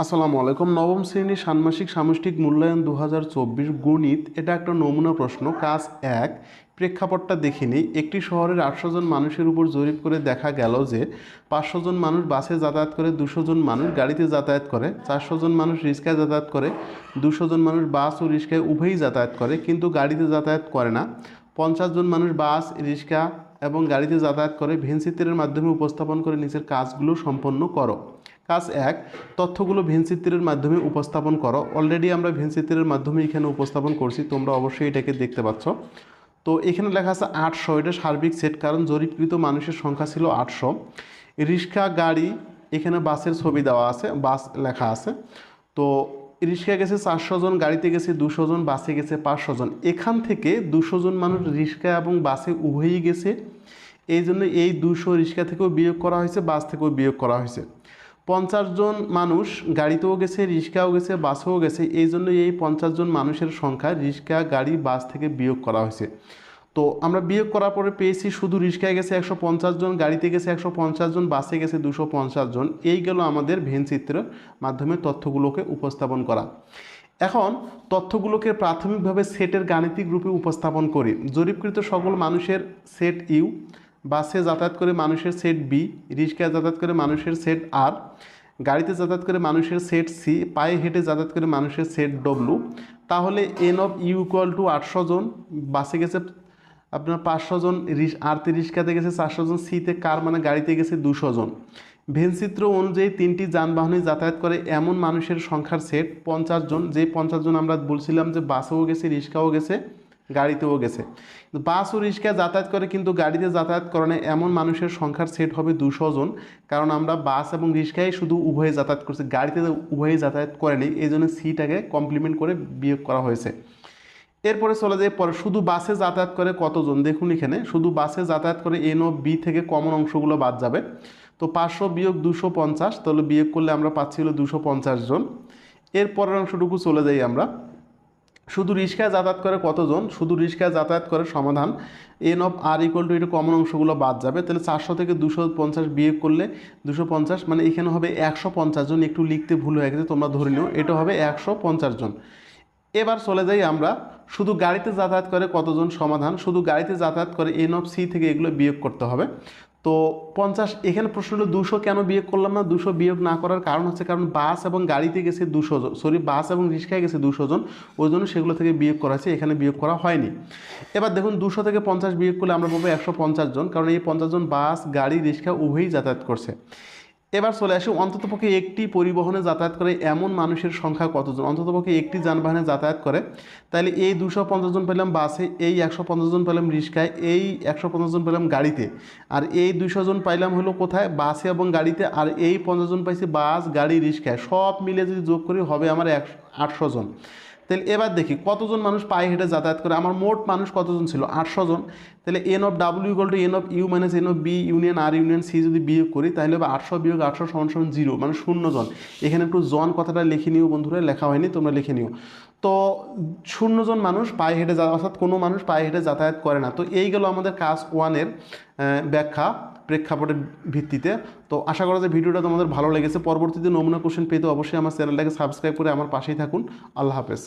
আসসালামু আলাইকুম। নবম শ্রেণির ষান্মাসিক সামষ্টিক মূল্যায়ন দু গণিত। এটা একটা নমুনা প্রশ্ন। কাজ এক। প্রেক্ষাপটটা দেখে নিই। একটি শহরের আটশো জন মানুষের উপর জরিপ করে দেখা গেল যে পাঁচশো জন মানুষ বাসে যাতায়াত করে, দুশো জন মানুষ গাড়িতে যাতায়াত করে, চারশো জন মানুষ রিক্সায় যাতায়াত করে, দুশো জন মানুষ বাস ও রিক্সায় উভয়ই যাতায়াত করে, কিন্তু গাড়িতে যাতায়াত করে না। পঞ্চাশ জন মানুষ বাস, রিক্সা এবং গাড়িতে যাতায়াত করে ভেনচিত্রের মাধ্যমে উপস্থাপন করে নিচের কাজগুলো সম্পন্ন করো। কাজ এক, তথ্যগুলো ভেনচিত্রের মাধ্যমে উপস্থাপন করো। অলরেডি আমরা ভেনচিত্রের মাধ্যমে এখানে উপস্থাপন করছি, তোমরা অবশ্যই এটাকে দেখতে পাচ্ছ। তো এখানে লেখা আছে আটশো, এটা সার্বিক সেট কারণ জরিপকৃত মানুষের সংখ্যা ছিল আটশো। রিক্সা, গাড়ি, এখানে বাসের ছবি দেওয়া আছে, বাস লেখা আছে। তো রিক্সা গেছে চারশো জন, গাড়িতে গেছে দুশো জন, বাসে গেছে পাঁচশো জন। এখান থেকে দুশো জন মানুষ রিক্সা এবং বাসে উভয়ই গেছে। এই জন্য এই দুশো রিক্সা থেকেও বিয়োগ করা হয়েছে, বাস থেকেও বিয়োগ করা হয়েছে। পঞ্চাশ জন মানুষ গাড়িতেও গেছে, রিক্সাও গেছে, বাসেও গেছে। এই জন্য এই পঞ্চাশ জন মানুষের সংখ্যা রিক্সা, গাড়ি, বাস থেকে বিয়োগ করা হয়েছে। তো আমরা বিয়োগ করার পরে পেয়েছি শুধু রিক্সায় গেছে একশো পঞ্চাশ জন, গাড়িতে গেছে একশো পঞ্চাশ জন, বাসে গেছে দুশো জন। এই গেল আমাদের ভেনচিত্রের মাধ্যমে তথ্যগুলোকে উপস্থাপন করা। এখন তথ্যগুলোকে প্রাথমিকভাবে সেটের গাণিতিক রূপে উপস্থাপন করি। জরিপকৃত সকল মানুষের সেট ইউ, বাসে যাতায়াত করে মানুষের সেট বি রিক্সায় যাতায়াত করে মানুষের সেট আর, গাড়িতে যাতায়াত করে মানুষের সেট সি, পায়ে হেঁটে যাতায়াত করে মানুষের সেট ডব্লু তাহলে n of U equal to আটশো জন, বাসে গেছে আপনার পাঁচশো জন আরতে রিক্সাতে গেছে চারশো জন সিতে কার মানে গাড়িতে গেছে দুশো জন। ভেনচিত্র অনুযায়ী তিনটি যানবাহনে যাতায়াত করে এমন মানুষের সংখ্যার সেট, পঞ্চাশ জন, যে পঞ্চাশ জন আমরা বলছিলাম যে বাসেও গেছে, রিক্সাও গেছে, গাড়িতেও গেছে। বাস ও রিক্সায় যাতায়াত করে কিন্তু গাড়িতে যাতায়াত করে এমন মানুষের সংখ্যার সেট হবে দুশো জন, কারণ আমরা বাস এবং রিক্সায় শুধু উভয়ে যাতায়াত করছি, গাড়িতে উভয়ে যাতায়াত করেনি এই জন্য সিটাকে কমপ্লিমেন্ট করে বিয়োগ করা হয়েছে। এরপরে চলে যায় পরে শুধু বাসে যাতায়াত করে কতজন? দেখুন এখানে, শুধু বাসে যাতায়াত করে এন ও বি থেকে কমন অংশগুলো বাদ যাবে। তো পাঁচশো বিয়োগ দুশো পঞ্চাশ, তাহলে বিয়োগ করলে আমরা পাচ্ছি হলো দুশো পঞ্চাশ জন। এর পরের অংশটুকু চলে যাই আমরা। শুধু রিক্সায় যাতায়াত করে কতজন? শুধু রিক্সায় যাতায়াত করে সমাধান। N of R equal to এটা কমন অংশগুলো বাদ যাবে। তাহলে চারশো থেকে দুশো পঞ্চাশ বিয়োগ করলে দুশো পঞ্চাশ মানে এখানে হবে একশো পঞ্চাশ জন। একটু লিখতে ভুল হয়ে গেছে, তোমরা ধরে নিও, এটা হবে একশো পঞ্চাশ জন। এবার চলে যাই আমরা, শুধু গাড়িতে যাতায়াত করে কতজন সমাধান, শুধু গাড়িতে যাতায়াত করে এন অফ সি থেকে এগুলো বিয়োগ করতে হবে। তো পঞ্চাশ, এখানে প্রশ্ন হলো দুশো কেন বিয়োগ করলাম না? দুশো বিয়োগ না করার কারণ হচ্ছে কারণ বাস এবং গাড়িতে গেছে দুশো জন সরি বাস এবং রিক্সায় গেছে দুশো জন, ওই জন্য সেগুলো থেকে বিয়োগ করা হয়েছে, এখানে বিয়োগ করা হয়নি। এবার দেখুন, দুশো থেকে পঞ্চাশ বিয়োগ করলে আমরা পাবো একশো পঞ্চাশ জন, কারণ এই পঞ্চাশ জন বাস, গাড়ি, রিক্সা উভয়ই যাতায়াত করছে। এবার চলে আসি, অন্ততপক্ষে একটি পরিবহনে যাতায়াত করে এমন মানুষের সংখ্যা কতজন? অন্ততপক্ষে একটি যানবাহনে যাতায়াত করে, তাহলে এই দুশো পঞ্চাশ জন পেলাম বাসে, এই একশো পঞ্চাশ জন পেলাম রিক্সায়, এই একশো পঞ্চাশ জন পেলাম গাড়িতে। আর এই দুশো জন পাইলাম হলো কোথায়? বাসে এবং গাড়িতে, আর এই পঞ্চাশ জন পাইছি বাস, গাড়ি, রিক্সায়। সব মিলে যদি যোগ করি, হবে আমার একশো আটশো জন। তাহলে এবার দেখি কতজন মানুষ পায়ে হেঁটে যাতায়াত করে? আমার মোট মানুষ কতজন ছিল? আটশো জন। তাহলে n of W equal to n of U minus n of B union R union C যদি বিয়োগ করি, তাহলে হবে আটশো বিয়োগ আটশো সমান সমান জিরো মানে শূন্য জন। এখানে একটু জন কথাটা লিখে নিও বন্ধুরা, লেখা হয়নি, তোমরা লিখে নিও। তো শূন্যজন মানুষ পায়ে হেঁটে যা অর্থাৎ কোনো মানুষ পায়ে হেঁটে যাতায়াত করে না। তো এই গেল আমাদের কাজ ওয়ানের ব্যাখ্যা প্রেক্ষাপটের ভিত্তিতে। তো আশা করা যে ভিডিওটা তোমাদের ভালো লেগেছে। পরবর্তীতে নমুনা কোশ্চেন পেতে অবশ্যই আমার চ্যানেলটাকে সাবস্ক্রাইব করে আমার পাশেই থাকুন। আল্লাহ হাফেজ।